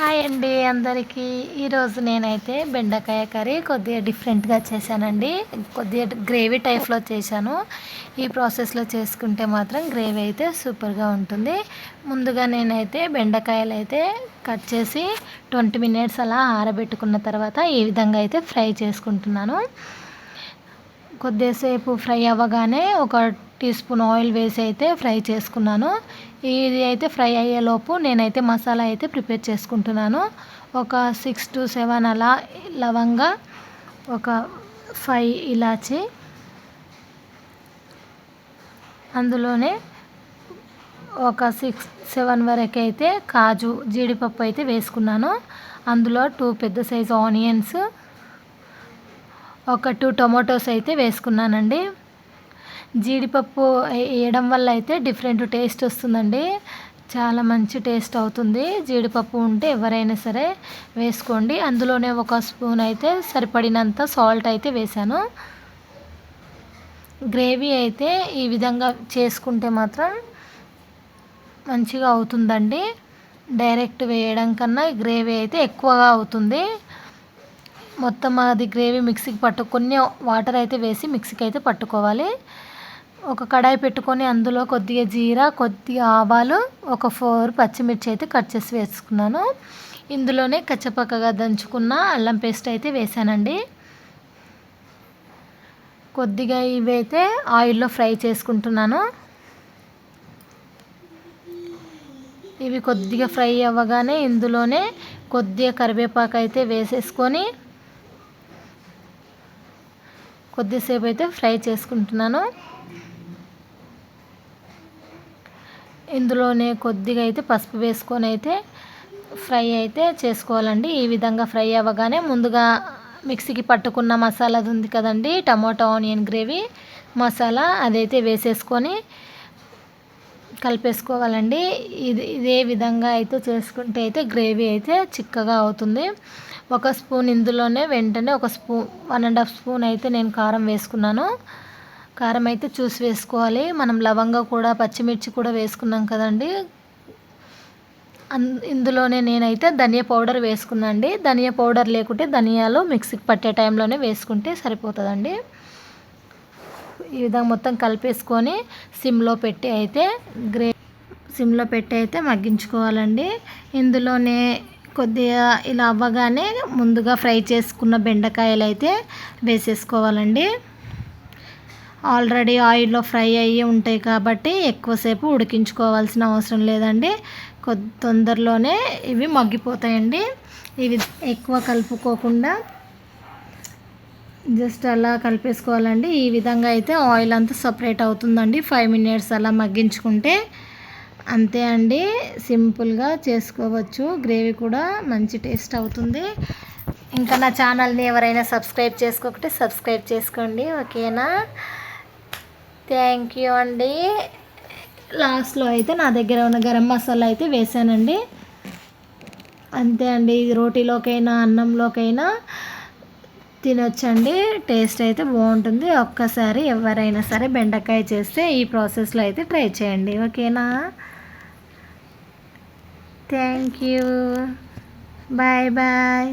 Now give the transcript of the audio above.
Hi అండి అందరికీ. ఈరోజు నేనైతే బెండకాయ కర్రీ కొద్దిగా డిఫరెంట్గా చేశానండి. కొద్దిగా గ్రేవీ టైప్లో చేశాను. ఈ ప్రాసెస్లో చేసుకుంటే మాత్రం గ్రేవీ అయితే సూపర్గా ఉంటుంది. ముందుగా నేనైతే బెండకాయలు అయితే కట్ చేసి ట్వంటీ మినిట్స్ అలా ఆరబెట్టుకున్న తర్వాత ఈ విధంగా అయితే ఫ్రై చేసుకుంటున్నాను. కొద్దిసేపు ఫ్రై అవ్వగానే ఒక టీ స్పూన్ ఆయిల్ వేసి అయితే ఫ్రై చేసుకున్నాను. ఇది అయితే ఫ్రై అయ్యేలోపు నేనైతే మసాలా అయితే ప్రిపేర్ చేసుకుంటున్నాను. ఒక సిక్స్ టు సెవెన్ అలా లవంగా ఒక ఫైవ్ ఇలాచి అందులోనే ఒక సిక్స్ సెవెన్ వరకు అయితే కాజు జీడిపప్పు అయితే వేసుకున్నాను. అందులో టూ పెద్ద సైజు ఆనియన్స్ ఒక టూ టొమాటోస్ అయితే వేసుకున్నానండి. జీడిపప్పు వేయడం వల్ల అయితే డిఫరెంట్ టేస్ట్ వస్తుందండి. చాలా మంచి టేస్ట్ అవుతుంది. జీడిపప్పు ఉంటే ఎవరైనా సరే వేసుకోండి. అందులోనే ఒక స్పూన్ అయితే సరిపడినంత సాల్ట్ అయితే వేసాను గ్రేవీ అయితే ఈ విధంగా చేసుకుంటే మాత్రం మంచిగా అవుతుందండి. డైరెక్ట్ వేయడం కన్నా గ్రేవీ అయితే ఎక్కువగా అవుతుంది. మొత్తం అది గ్రేవీ మిక్సీకి పట్టు కొన్ని వాటర్ అయితే వేసి మిక్సీకి అయితే పట్టుకోవాలి. ఒక కడాయి పెట్టుకొని అందులో కొద్దిగా జీరా కొద్దిగా ఆవాలు ఒక ఫోర్ పచ్చిమిర్చి అయితే కట్ చేసి వేసుకున్నాను. ఇందులోనే కచ్చపక్కగా దంచుకున్న అల్లం పేస్ట్ అయితే వేసానండి. కొద్దిగా ఇవైతే ఆయిల్లో ఫ్రై చేసుకుంటున్నాను. ఇవి కొద్దిగా ఫ్రై అవ్వగానే ఇందులోనే కొద్దిగా కరివేపాకు అయితే వేసేసుకొని కొద్దిసేపు అయితే ఫ్రై చేసుకుంటున్నాను. ఇందులోనే కొద్దిగా అయితే పసుపు వేసుకొని అయితే ఫ్రై అయితే చేసుకోవాలండి. ఈ విధంగా ఫ్రై అవ్వగానే ముందుగా మిక్సీకి పట్టుకున్న మసాలా ఉంది కదండి టమాటో ఆనియన్ గ్రేవీ మసాలా అదైతే వేసేసుకొని కలిపేసుకోవాలండి. ఇది ఇదే విధంగా అయితే చేసుకుంటే అయితే గ్రేవీ అయితే చిక్కగా అవుతుంది. ఒక స్పూన్ ఇందులోనే వెంటనే ఒక spoon one and half spoon అయితే నేను కారం వేసుకున్నాను. కారం అయితే చూసి వేసుకోవాలి. మనం లవంగా కూడా పచ్చిమిర్చి కూడా వేసుకున్నాం కదండి. ఇందులోనే నేనైతే ధనియా పౌడర్ వేసుకున్నాండి ధనియా పౌడర్ లేకుంటే ధనియాలు మిక్సీకి పట్టే టైంలోనే వేసుకుంటే సరిపోతుందండి. ఈ విధంగా మొత్తం కలిపేసుకొని సిమ్లో పెట్టి అయితే గ్రే సిమ్లో పెట్టి అయితే మగ్గించుకోవాలండి. ఇందులోనే కొద్దిగా ఇలా అవ్వగానే ముందుగా ఫ్రై చేసుకున్న బెండకాయలు అయితే వేసేసుకోవాలండి. ఆల్రెడీ ఆయిల్లో ఫ్రై అయ్యి ఉంటాయి కాబట్టి ఎక్కువసేపు ఉడికించుకోవాల్సిన అవసరం లేదండి. కొద్ది తొందరలోనే ఇవి మగ్గిపోతాయండి. ఇవి ఎక్కువ కలుపుకోకుండా జస్ట్ అలా కలిపేసుకోవాలండి. ఈ విధంగా అయితే ఆయిల్ అంతా సపరేట్ అవుతుందండి. ఫైవ్ మినిట్స్ అలా మగ్గించుకుంటే అంతే అండి. సింపుల్గా చేసుకోవచ్చు. గ్రేవీ కూడా మంచి టేస్ట్ అవుతుంది. ఇంకా నా ఛానల్ని ఎవరైనా సబ్స్క్రైబ్ చేసుకోకపోతే సబ్స్క్రైబ్ చేసుకోండి. ఓకేనా? థ్యాంక్ యూ అండి. లాస్ట్లో అయితే నా దగ్గర ఉన్న గరం మసాలా అయితే వేసానండి. అంతే అండి. రోటీలోకైనా అన్నంలోకైనా తినొచ్చండి. టేస్ట్ అయితే బాగుంటుంది. ఒక్కసారి ఎవరైనా సరే బెండకాయ చేస్తే ఈ ప్రాసెస్లో అయితే ట్రై చేయండి. ఓకేనా? Thank you bye bye